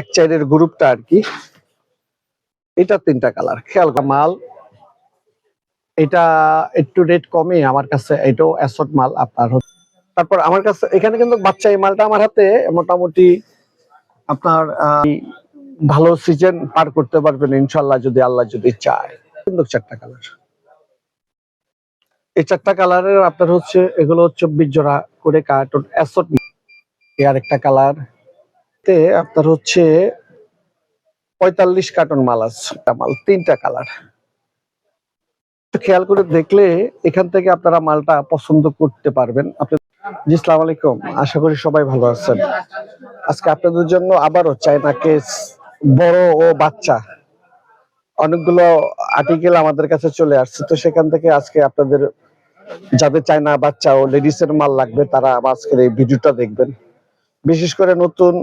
এক চাইডের গ্রুপটা আর কি। এটা তিনটা কালার খেয়াল মাল। এটা একটু রেট কমে আমার কাছে, এটাও অ্যাসট মাল, আপনার হচ্ছে। তারপর আমার কাছে এখানে কিন্তু বাচ্চা এই মালটা আমার হাতে, মোটামুটি আপনার ভালো সিজন পার করতে পারবেন ইনশাল্লাহ যদি আল্লাহ যদি চায়। কিন্তু চারটা কালার এই চারটা কালারের আপনার হচ্ছে, এগুলো চব্বিশ জোড়া করে কার্টুন অ্যাসট আর একটা কালার তে আপনার হচ্ছে পঁয়তাল্লিশ কার্টন মাল আছে মাল, তিনটা কালার। খেয়াল করে দেখলে এখান থেকে আপনারা মালটা পছন্দ করতে পারবেন। আপনি জি সালাম আলাইকুম। আশা করি সবাই ভালো আছেন। আজকে আপনাদের জন্য আবারও চায়না কেস বড় ও বাচ্চা। অনেকগুলো আর্টিকেল আমাদের কাছে চলে আসছে। তো সেখান থেকে আজকে আপনাদের যাদের চায়না বাচ্চা ও লেডিস এর মাল লাগবে, তারা আজকের এই ভিডিওটা দেখবেন। বিশেষ করে নতুন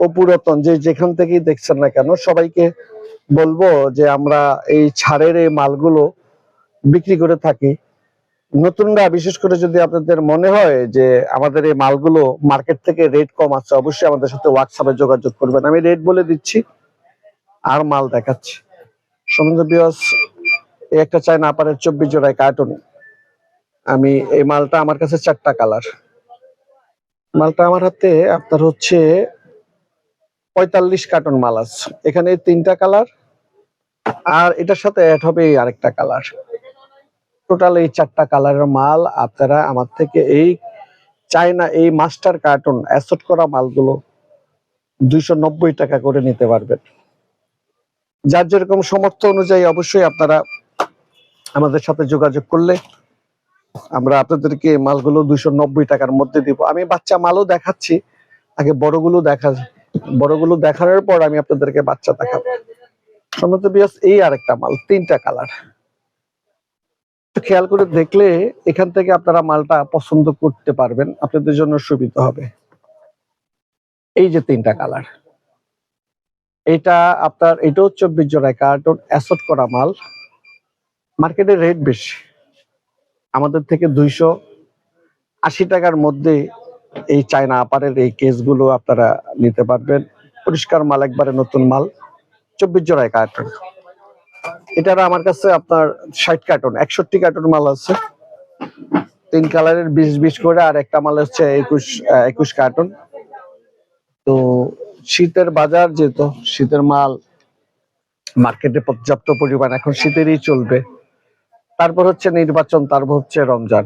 ও পুরাতন, যে যেখান থেকেই দেখছেন না কেন, সবাইকে বলব যে আমরা এই ছাড়ের এই মালগুলো বিক্রি করে থাকি। নতুনরা বিশেষ করে যদি আপনাদের মনে হয় যে আমাদের এই মালগুলো মার্কেট থেকে রেট কম আছে, অবশ্যই আমাদের সাথে হোয়াটসঅ্যাপে যোগাযোগ করবেন। আমি রেট বলে দিচ্ছি, আর মাল দেখাচ্ছি। বিয়স একটা চায়না আপারের চব্বিশ জোড়ায় কার্টুন আমি এই মালটা আমার কাছে চারটা কালার মালটা আমার হাতে, আপনার হচ্ছে পঁয়তাল্লিশ কার্টন মাল আছে। এখানে তিনটা কালার, আর এটার সাথে অ্যাড হবে আরেকটা কালার। টোটাল এই চারটা কালারের মাল আপনারা আমার থেকে এই চায়না, এই মাস্টার কার্টুন অ্যাসট করা মালগুলো দুইশো নব্বই টাকা করে নিতে পারবেন। যার যেরকম সমর্থ অনুযায়ী অবশ্যই আপনারা আমাদের সাথে যোগাযোগ করলে আমরা আপনাদেরকে মালগুলো দুইশো নব্বই টাকার মধ্যে দিব। আমি বাচ্চা মালও দেখাচ্ছি, আগে বড়গুলো দেখা বড়গুলো দেখানোর পর আমি আপনাদেরকে বাচ্চা দেখাবো। এই আরেকটা মাল, তিনটা কালার। খেয়াল করে দেখলে এখান থেকে আপনারা মালটা পছন্দ করতে পারবেন, আপনাদের জন্য সুবিধা হবে। এই যে তিনটা কালার। এটা আপনার এটাও চব্বিশ জোড়ায় কার্টন অ্যাসট করা মাল। মার্কেটে রেট বেশি। আমাদের থেকে দুইশো আশি টাকার মধ্যে এই চায়না আপারের এই কেসগুলো আপনারা নিতে পারবেন। পরিষ্কার মাল, একবারে নতুন মাল। চব্বিশ জোড়ায় কার্টন এটার আমার কাছে আপনার ষাট কার্টন একষট্টি কার্টন মাল আছে। তিন কালারের বিশ বিশ করে, আর একটা মাল হচ্ছে একুশ একুশ কার্টন তো শীতের বাজার যেহেতু, শীতের মাল মার্কেটে পর্যাপ্ত পরিমাণ, এখন শীতেরই চলবে। তারপর হচ্ছে নির্বাচন, তারপর হচ্ছে রমজান।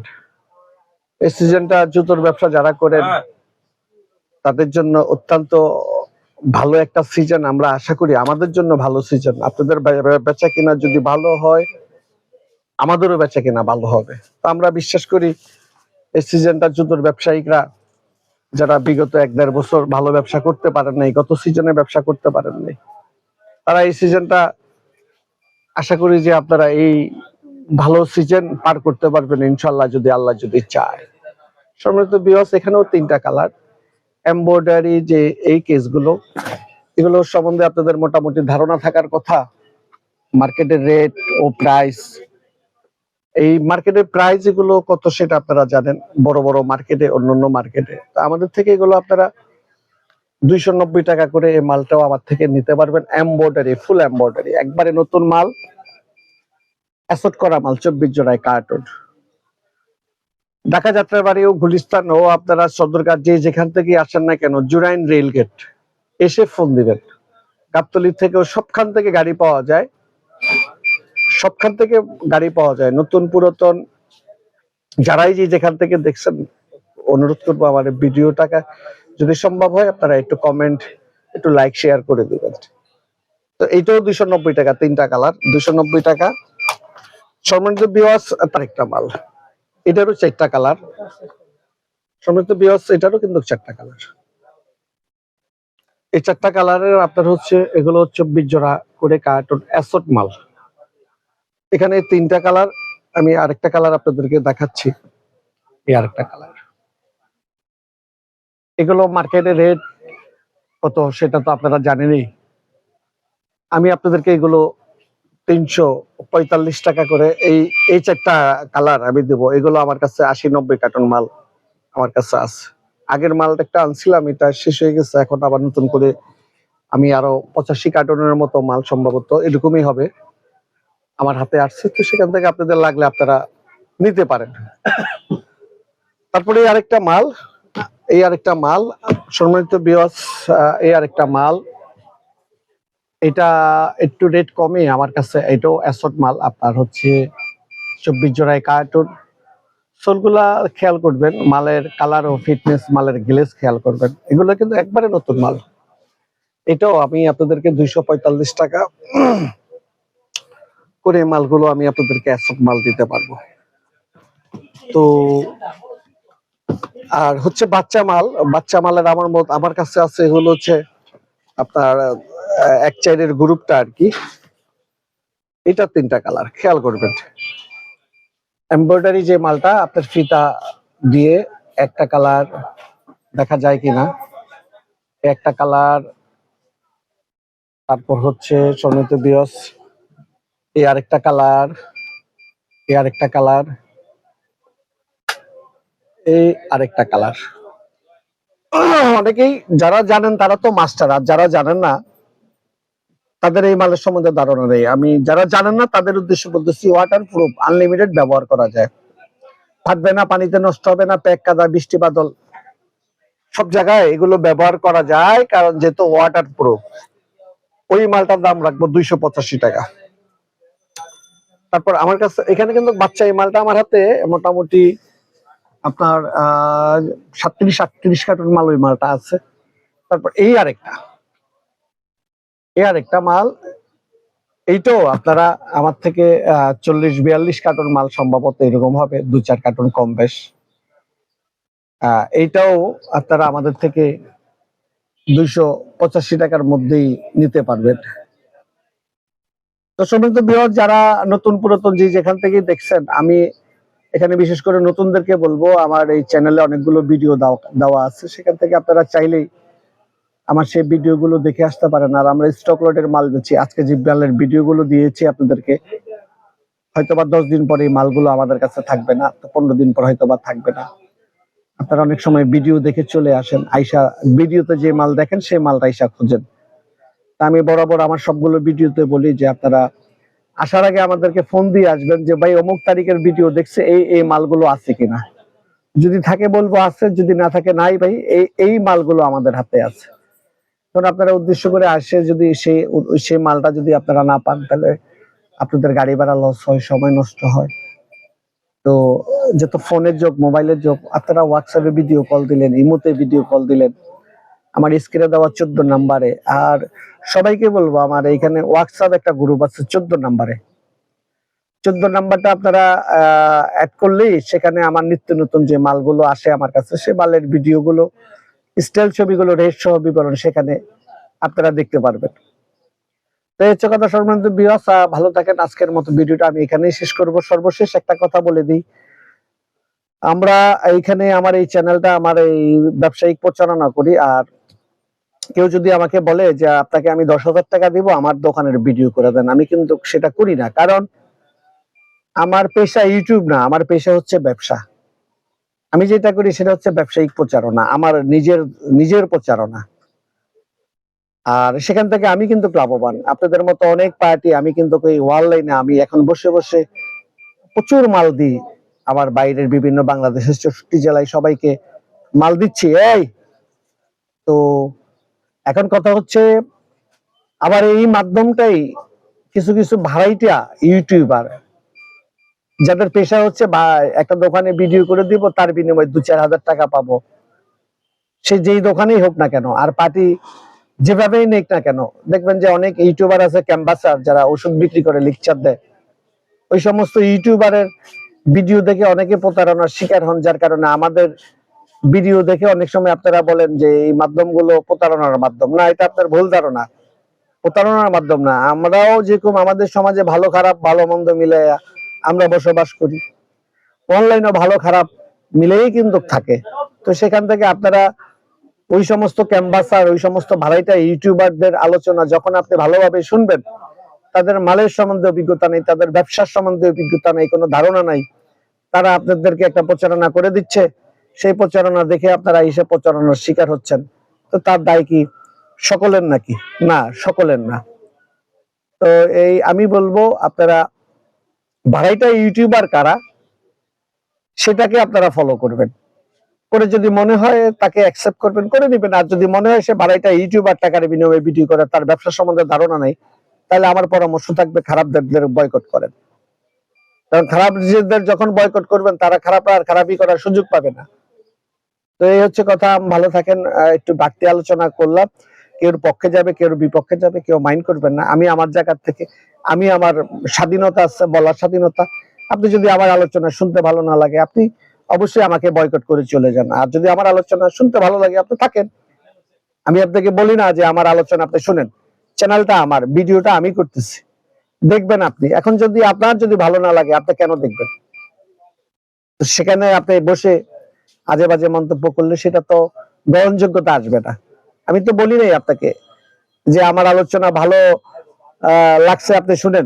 এই সিজনটা জুতোর ব্যবসা যারা করেন তাদের জন্য অত্যন্ত ভালো একটা সিজন আমরা আশা করি। আমাদের জন্য ভালো সিজন আপনাদের বেচা কিনা যদি ভালো হয় আমাদেরও বেচা কিনা ভালো হবে। তো আমরা বিশ্বাস করি এই সিজনটা জুতোর ব্যবসায়িকরা যারা বিগত এক দেড় বছর ভালো ব্যবসা করতে পারেন নাই গত সিজনে ব্যবসা করতে পারেন নাই তারা এই সিজনটা আশা করি যে আপনারা এই ভালো সিজন পার করতে পারবেন ইনশাল্লাহ যদি আল্লাহ যদি চায়। সম্মানিত বিহস এখানেও তিনটা কালার এমব্রয়ডারি যে এই কেসগুলো এগুলো সম্বন্ধে আপনাদের মোটামুটি ধারণা থাকার কথা। মার্কেটের রেট ও প্রাইস এই মার্কেটের প্রাইস এগুলো কত সেটা আপনারা জানেন, বড় বড় মার্কেটে অন্যান্য মার্কেটে আমাদের থেকে এগুলো আপনারা দুইশো নব্বই টাকা করে এই মালটাও আমার থেকে নিতে পারবেন এমব্রয়ডারি ফুল এমব্রয়ডারি একবারে নতুন মাল অ্যাসট করা মাল, চব্বিশ জোড়ায় কার্টুন ঢাকা যাত্রার বাড়ি ও গুলিস্তান ও আপনারা সদরঘাট যে যেখান থেকে আসেন না কেন, জুরাইন রেল গেট। এসে ফোন দিবেন। গাবতলি থেকেও সবখান থেকে গাড়ি পাওয়া যায়। সবখান থেকে গাড়ি পাওয়া যায়। নতুন পুরাতন, যারাই যে যেখান থেকে দেখছেন, অনুরোধ করব আমার ভিডিওটাকে। যদি সম্ভব হয়, আপনারা একটু কমেন্ট একটু লাইক শেয়ার করে দিবেন। তো এইটাও দুইশো নব্বই টাকা, তিনটা কালার দুইশো নব্বই টাকা। সম্মানিত বিওয়াস তার একটা মাল। এটারও চারটা কালার সম্মানিত বিওয়াস এটারও কিন্তু চারটা কালার এই চারটা কালারের আপনার হচ্ছে, এগুলো চব্বিশ জোড়া করে কার্টুন অ্যাসট মাল। এখানে তিনটা কালার আমি আরেকটা কালার আপনাদেরকে দেখাচ্ছি। এই আরেকটা কালার এগুলো মার্কেটে রেট কত, সেটা তো আপনারা জানেনই। আমি আপনাদেরকে এগুলো তিনশো পঁয়তাল্লিশ টাকা করে এই এই চারটা কালার আমি দেবো। এগুলো আমার কাছে আশি নব্বই কার্টন মাল আমার কাছে আছে। আগের মালটা একটা আনছিলাম, এটা শেষ হয়ে গেছে, এখন আবার নতুন করে আমি আরও পঁচাশি কার্টনের মতো মাল সম্ভবত এরকমই হবে। আমার হাতে আসছে, তো সেখান থেকে আপনাদের লাগলে আপনারা নিতে পারেন। তারপরে আরেকটা মাল, এই আরেকটা মাল, সম্মানিত বিয়স এই আরেকটা মাল এটা একটু রেট কমে আমার কাছে, এটাও অ্যাসট মাল। আপনার হচ্ছে চব্বিশ জোড়ায় কার্টুন সোলগুলা খেয়াল করবেন, মালের কালার ও ফিটনেস মালের গ্লেজ খেয়াল করবেন। এগুলো কিন্তু একবারে নতুন মাল। এটাও আমি আপনাদেরকে দুইশো পঁয়তাল্লিশ টাকা করে মালগুলো আমি আপনাদেরকে অ্যাসট মাল দিতে পারব। তো, আর হচ্ছে বাচ্চা মাল, বাচ্চা মালের আমার মত আমার কাছে আছে হলো হচ্ছে আপনার এক চাইরের গ্রুপটা আর কি। এটা তিনটা কালার খেয়াল করবেন। এমব্রয়ডারি যে মালটা, আপনার ফিতা দিয়ে একটা কালার দেখা যায় কিনা। একটা কালার তারপর হচ্ছে সমিত বিয়স। এই আরেকটা কালার এই আরেকটা কালার এই আরেকটা কালার অনেকেই, যারা জানেন তারা তো মাস্টার আর যারা জানেন না তাদের এই মালের সম্বন্ধে ধারণা নেই। আমি যারা জানেন না, তাদের উদ্দেশ্যে বলতেছি ওয়াটার প্রুফ আনলিমিটেড ব্যবহার করা যায়। ফাটবে না, পানিতে নষ্ট হবে না প্যাক কাদা, বৃষ্টি, বাদল, সব জায়গায় এগুলো ব্যবহার করা যায়, কারণ যেহেতু ওয়াটার প্রুফ ওই মালটার দাম রাখব দুইশো পঁচাশি টাকা। তারপর আমার কাছে, এখানে কিন্তু বাচ্চা এই মালটা আমার হাতে, মোটামুটি আপনার, আহ, সাতত্রিশ, আটত্রিশ কার্টুন মাল ওই মালটা আছে। তারপর এই আরেকটা। এই আরেকটা মাল। এইটাও আপনারা আমার থেকে চল্লিশ, বিয়াল্লিশ কার্টুন মাল সম্ভবত এরকম হবে, দু চার কার্টুন কম বেশ। এইটাও আপনারা আমাদের থেকে দুইশো পঁচাশি টাকার মধ্যেই নিতে পারবেন। তো সমস্ত বৃহৎ যারা নতুন পুরাতন যে যেখান থেকে দেখছেন, আমি এখানে বিশেষ করে নতুনদেরকে বলব, আমার এই চ্যানেলে অনেকগুলো ভিডিও দেওয়া আছে। সেখান থেকে আপনারা চাইলেই আমার সেই ভিডিওগুলো দেখে আসতে পারেন। আর আমরা স্টক লটের মাল বেছি আজকে যে মালের ভিডিওগুলো দিয়েছি আপনাদেরকে। হয়তোবা দশ দিন পরে এই মালগুলো আমাদের কাছে থাকবে না, তো পনেরো দিন পর হয়তোবা থাকবে না। আপনারা অনেক সময় ভিডিও দেখে চলে আসেন, আইসা ভিডিওতে যে মাল দেখেন, সেই মালটা আইসা খুঁজেন। আমি বরাবর আমার সবগুলো ভিডিওতে বলি যে আপনারা আসার আগে আমাদেরকে ফোন দিয়ে আসবেন যে, ভাই, অমুক তারিখের ভিডিও দেখছে, এই এই মালগুলো আছে কিনা? যদি থাকে বলব আছে, যদি না থাকে নাই ভাই, এই এই মালগুলো আমাদের হাতে আছে। তখন আপনারা উদ্দেশ্য করে আসে যদি সেই সেই মালটা যদি আপনারা না পান, তাহলে আপনাদের গাড়ি ভাড়া লস হয়, সময় নষ্ট হয়। তো যত ফোনের যোগ, মোবাইলের যোগ, আপনারা হোয়াটসঅ্যাপে ভিডিও কল দিলেন, ইমোতে ভিডিও কল দিলেন, আমার স্ক্রিনে দেওয়া চোদ্দ নাম্বারে আর সবাইকে বলব, আমার এইখানে হোয়াটসঅ্যাপ একটা গ্রুপ আছে চোদ্দ নাম্বারে চোদ্দ নাম্বারটা আপনারা অ্যাড করলেই সেখানে আমার নিত্য নতুন যে মালগুলো আসে আমার কাছে, সে মালের ভিডিওগুলো স্টাইল ছবিগুলো, রেট সহ বিবরণ সেখানে আপনারা দেখতে পারবেন। তো হচ্ছে কথা সর্বানন্দ বিয়াস ভালো থাকেন। আজকের মতো ভিডিওটা আমি এখানেই শেষ করব। সর্বশেষ একটা কথা বলে দিই। আমরা এইখানে আমার এই চ্যানেলটা, আমার এই ব্যবসায়িক প্রচারণা করি, আর কেউ যদি আমাকে বলে যে আপনাকে আমি দশ হাজার টাকা দিব, আমার দোকানের ভিডিও করে দেন। আমি কিন্তু সেটা করি না, কারণ আমার পেশা ইউটিউব না, আমার পেশা হচ্ছে ব্যবসা। আমি যেটা করি সেটা হচ্ছে ব্যবসায়িক প্রচারণা, আমার নিজের নিজের প্রচারণা। আর সেখান থেকে আমি কিন্তু লাভবান। আপনাদের মতো অনেক পার্টি আমি কিন্তু এই আমি এখন বসে বসে প্রচুর মাল দিই। আমার বাইরের বিভিন্ন বাংলাদেশের চৌষট্টি জেলায় সবাইকে মাল দিচ্ছি, এই! তো এখন কথা হচ্ছে আবার এই মাধ্যমটাই কিছু কিছু ভাড়াইটা ইউটিউবার যাদের পেশা হচ্ছে একটা দোকানে ভিডিও করে দিব, তার বিনিময়ে দু চার হাজার টাকা পাবো। সে যেই দোকানেই হোক না কেন, আর পার্টি যেভাবেই নেক না কেন, দেখবেন যে অনেক ইউটিউবার আছে, ক্যাম্বাসার, যারা ওষুধ বিক্রি করে, লেকচার দেয়। ওই সমস্ত ইউটিউবারের ভিডিও দেখে অনেকে প্রতারণার শিকার হন, যার কারণে আমাদের ভিডিও দেখে অনেক সময় আপনারা বলেন যে, এই মাধ্যমগুলো প্রতারণার মাধ্যম। না, এটা আপনার ভুল ধারণা। প্রতারণার মাধ্যম না। আমরাও যেরকম আমাদের সমাজে ভালো খারাপ, ভালো মন্দ মিলে আমরা বসবাস করি। অনলাইনে ভালো, খারাপ মিলেই কিন্তু থাকে। তো সেখান থেকে আপনারা ওই সমস্ত ক্যাম্বাসার ওই সমস্ত ভাড়াইটা ইউটিউবারদের আলোচনা যখন আপনি ভালোভাবে শুনবেন, তাদের মালের সম্বন্ধে অভিজ্ঞতা নেই, তাদের ব্যবসার সম্বন্ধে অভিজ্ঞতা নেই, কোনো ধারণা নাই, তারা আপনাদেরকে একটা প্রচারণা করে দিচ্ছে। সেই প্রচারণা দেখে আপনারা এসে প্রচারণার শিকার হচ্ছেন। তো তার দায় কি সকলের নাকি? না, সকলের না। তো এই আমি বলব, আপনারা ভাড়াইটা ইউটিউবার কারা, সেটাকে আপনারা ফলো করবেন। করে যদি মনে হয় তাকে অ্যাকসেপ্ট করবেন, করে নিবেন। আর যদি মনে হয় সে ভাড়াইটা ইউটিউবার টাকার বিনিময়ে ভিডিও করে, তার ব্যবসা সম্বন্ধে ধারণা নেই, তাহলে আমার পরামর্শ থাকবে খারাপদের বয়কট করেন। কারণ খারাপ নিজেদের যখন বয়কট করবেন, তারা খারাপ আর খারাপই করার সুযোগ পাবে না। তো এই হচ্ছে কথা, ভালো থাকেন। একটু বাড়তি আলোচনা করলাম। কেউ পক্ষে যাবে, কেউ বিপক্ষে যাবে, কেউ মাইন্ড করবেন না। আমি আমার জায়গা থেকে আমি আমার স্বাধীনতা আছে, বলার স্বাধীনতা। আপনি যদি আমার আলোচনা শুনতে ভালো না লাগে, আপনি অবশ্যই আমাকে বয়কট করে চলে যান। আর যদি আমার আলোচনা শুনতে ভালো লাগে, আপনি থাকেন। আমি আপনাকে বলি না যে আমার আলোচনা, আপনি শুনেন। চ্যানেলটা আমার, ভিডিওটা আমি করতেছি। দেখবেন আপনি। এখন যদি আপনার যদি ভালো না লাগে, আপনি কেন দেখবেন? সেখানে আপনি বসে আজে বাজে মন্তব্য করলে সেটা তো গ্রহণযোগ্যতা আসবে না। আমি তো বলি নাই আপনাকে যে আমার আলোচনা ভালো লাগছে, আপনি শুনেন।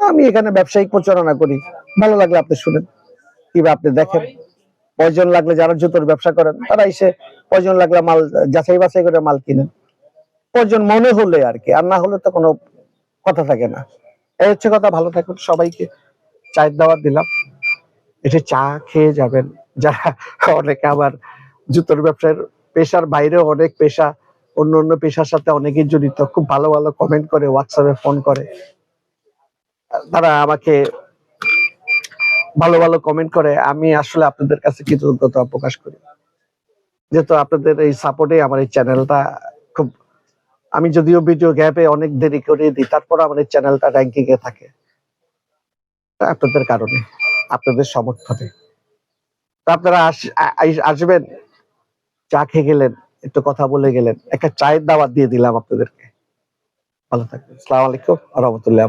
আমি এখানে ব্যবসায়িক প্রচারণা করি। ভালো লাগলে আপনি শুনেন। কিংবা আপনি দেখেন। প্রয়োজন লাগলে যারা জুতোর ব্যবসা করেন, তারা এসে প্রয়োজন লাগলে মাল, যাচাই বাছাই করে মাল কিনেন। প্রয়োজন মনে হলে আর কি, আর না হলে তো কোনো কথা থাকে না। এই হচ্ছে কথা, ভালো থাকুন সবাইকে। চায়ের দাওয়াত দিলাম। এসে চা খেয়ে যাবেন। যারা অনেকে আবার জুতোর ব্যবসার পেশার বাইরেও অনেক পেশা অন্য অন্য পেশার সাথে অনেকেই জড়িত, খুব ভালো ভালো কমেন্ট করে হোয়াটসঅ্যাপে ফোন করে। তারা আমাকে ভালো ভালো কমেন্ট করে, আমি আসলে আপনাদের কাছে কৃতজ্ঞতা প্রকাশ করি। যেহেতু আপনাদের এই সাপোর্টে আমার এই চ্যানেলটা খুব, আমি যদিও ভিডিও গ্যাপে অনেক দেরি করে দিই, তারপর আমার এই চ্যানেলটা র্যাঙ্কিং এ থাকে। আপনাদের কারণে, আপনাদের সমর্থনে। আপনারা আস- আসবেন, চা খেয়ে গেলেন। একটু কথা বলে গেলেন। একটা চায়ের দাওয়াত দিয়ে দিলাম আপনাদেরকে। ভালো থাকবেন। আসসালামু আলাইকুম। রহমতুল্লাহ